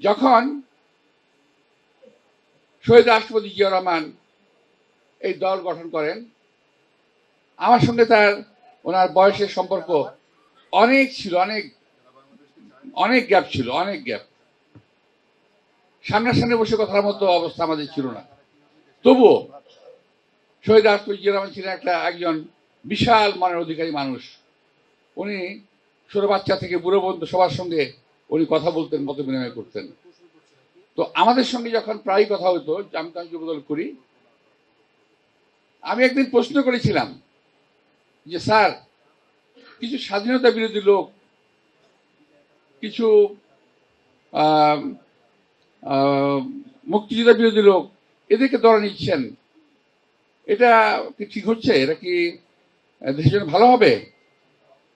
যখন শহীদ রাষ্ট্রপতি জিয়া রহমান এই দল গঠন করেন, আমার সঙ্গে তার, ওনার বয়সের সম্পর্ক অনেক ছিল, অনেক অনেক গ্যাপ ছিল, অনেক গ্যাপ সামনাসামনি বসে কথার মতো অবস্থা আমাদের ছিল না। তবুও শহীদ রাষ্ট্রপতি জিয়া রহমান ছিলেন একটা, একজন বিশাল মনের অধিকারী মানুষ। উনি ছোট বাচ্চা থেকে বুড়ো পর্যন্ত সবার সঙ্গে উনি কথা বলতেন মত বিনিময় করতেন। তো আমাদের সঙ্গে যখন প্রায় কথা হতো আমি তাকে যুবদল করি, আমি একদিন প্রশ্ন করেছিলাম যে, স্যার, কিছু স্বাধীনতা বিরোধী লোক, কিছু মুক্তিযোদ্ধা বিরোধী লোক, এদেরকে দলে নিচ্ছেন। এটা কি ঠিক হচ্ছে? এটা কি দেশের জন্য ভালো হবে?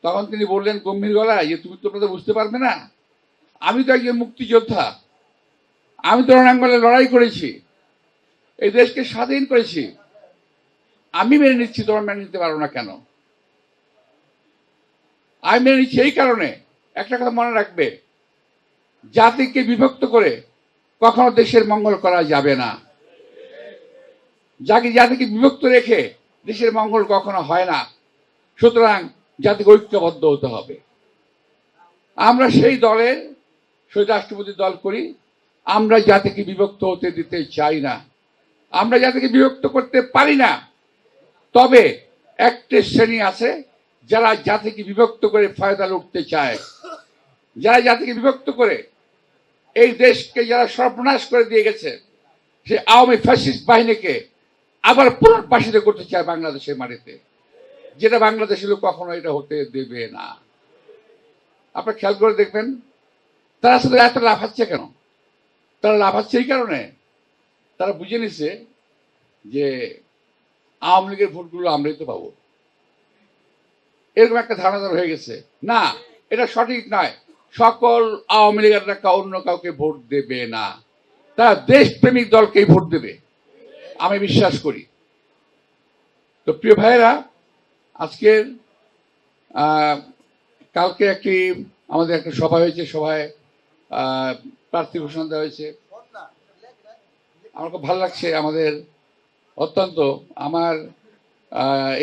তখন তিনি বললেন গম্ভীর গলায় যে, তুমি তো বুঝতে পারবে না। আমি তো একজন মুক্তিযোদ্ধা। আমি তো রণাঙ্গনে লড়াই করেছি। এই দেশকে স্বাধীন করেছি। আমি মেনে নিচ্ছি, তোমরা মেনে নিতে পারো না কেন? আমি মেনে নিচ্ছি এই কারণে। একটা কথা মনে রাখবে, জাতিকে বিভক্ত করে কখনো দেশের মঙ্গল করা যাবে না। যাকে জাতিকে বিভক্ত রেখে দেশের মঙ্গল কখনো হয় না। সুতরাং জাতিকে ঐক্যবদ্ধ হতে হবে। আমরা সেই দলের রাষ্ট্রপতি দল করি, আমরা জাতিকে বিভক্ত হতে দিতে চাই না। আমরা জাতিকে বিভক্ত করতে পারি না। তবে একটি শ্রেণি আছে, যারা জাতিকে বিভক্ত করে ফায়দা লুটতে চায়। যারা জাতিকে বিভক্ত করে এই দেশকে যারা সর্বনাশ করে দিয়ে গেছে, সে আওয়ামী ফ্যাসিস্ট বাহিনীকে আবার পুনর্বাসিত করতে চায় বাংলাদেশের মাটিতে, যেটা বাংলাদেশের লোক কখনো এটা হতে দেবে না। আপনার খেয়াল করে দেখবেন তারা শুধু এত লাফাচ্ছে কেন? তারা লাফাচ্ছে এই কারণে? তারা বুঝে নিছে যে আওয়ামী লীগের ভোটগুলো আমরাই তো পাবো। এরকম একটা ধারণা হয়ে গেছে। না, এটা সঠিক নয়। সকল আওয়ামী লীগের অন্য কাউকে ভোট দেবে না। তারা দেশপ্রেমিক দলকেই ভোট দেবে, আমি বিশ্বাস করি। তো প্রিয় ভাইয়েরা, আজকের কালকে একটি, আমাদের একটা সভা হয়েছে সভায় প্রার্থী ঘোষণা দেওয়া হয়েছে। আমার খুব ভালো লাগছে, আমাদের অত্যন্ত আমার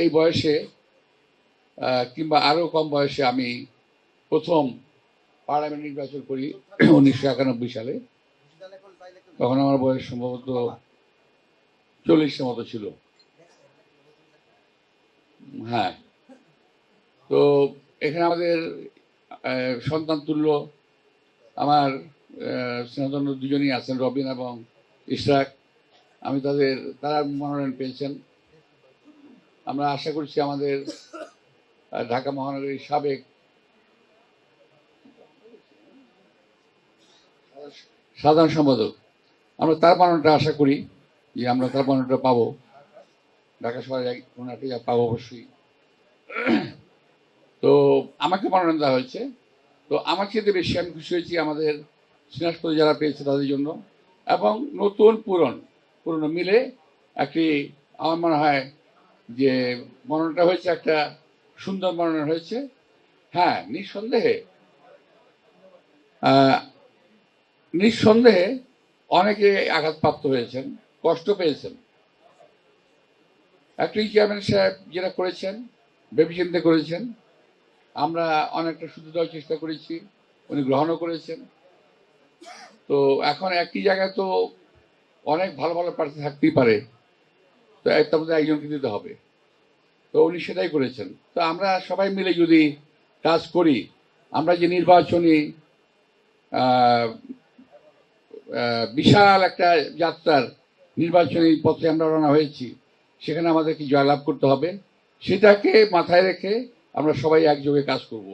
এই বয়সে কিংবা আরও কম বয়সে আমি প্রথম পার্লামেন্ট নির্বাচন করি উনিশশো একানব্বই সালে। তখন আমার বয়স সম্ভবত চল্লিশের মতো ছিল। হ্যাঁ। তো এখানে আমাদের সন্তান তুল্য আমার আহ, দুজনই আছেন রবিন এবং ইশরাক। আমি তাদের তারা মনোনয়ন পেয়েছেন। আমরা আশা করছি আমাদের ঢাকা মহানগরীর সাবেক সাধারণ সম্পাদক। আমরা তার মনোনয়নটা আশা করি যে আমরা তার মনোনয়নটা পাবো। ঢাকা শহরে ওনাকে যা পাবো অবশ্যই। তো আমাকে মনোনয়ন দেওয়া হয়েছে। তো আমার ক্ষেত্রে বেশি আমি খুশি হয়েছি আমাদের সিনাসপতি যারা পেয়েছে তাদের জন্য। এবং নতুন পুরন পুরনো মিলে একটি আমার মনে হয় যে মনোনয়নটা হয়েছে, একটা সুন্দর মনোনয়ন হয়েছে। হ্যাঁ নিঃসন্দেহে নিঃসন্দেহে অনেকে আঘাতপ্রাপ্ত হয়েছেন, কষ্ট পেয়েছেন। একটি চেয়ারম্যান সাহেব যেটা করেছেন ভেবেচিন্তে করেছেন আমরা অনেকটা শুধু দেওয়ার চেষ্টা করেছি, উনি গ্রহণও করেছেন। তো এখন একই জায়গায় তো অনেক ভালো ভালো প্রার্থী থাকতেই পারে। তো তার মধ্যে একজনকে দিতে হবে। তো উনি সেটাই করেছেন। তো আমরা সবাই মিলে যদি কাজ করি, আমরা যে নির্বাচনী বিশাল একটা যাত্রার নির্বাচনী পথে আমরা রওনা হয়েছি, সেখানে আমাদেরকে জয়লাভ করতে হবে। সেটাকে মাথায় রেখে আমরা সবাই একযোগে কাজ করব।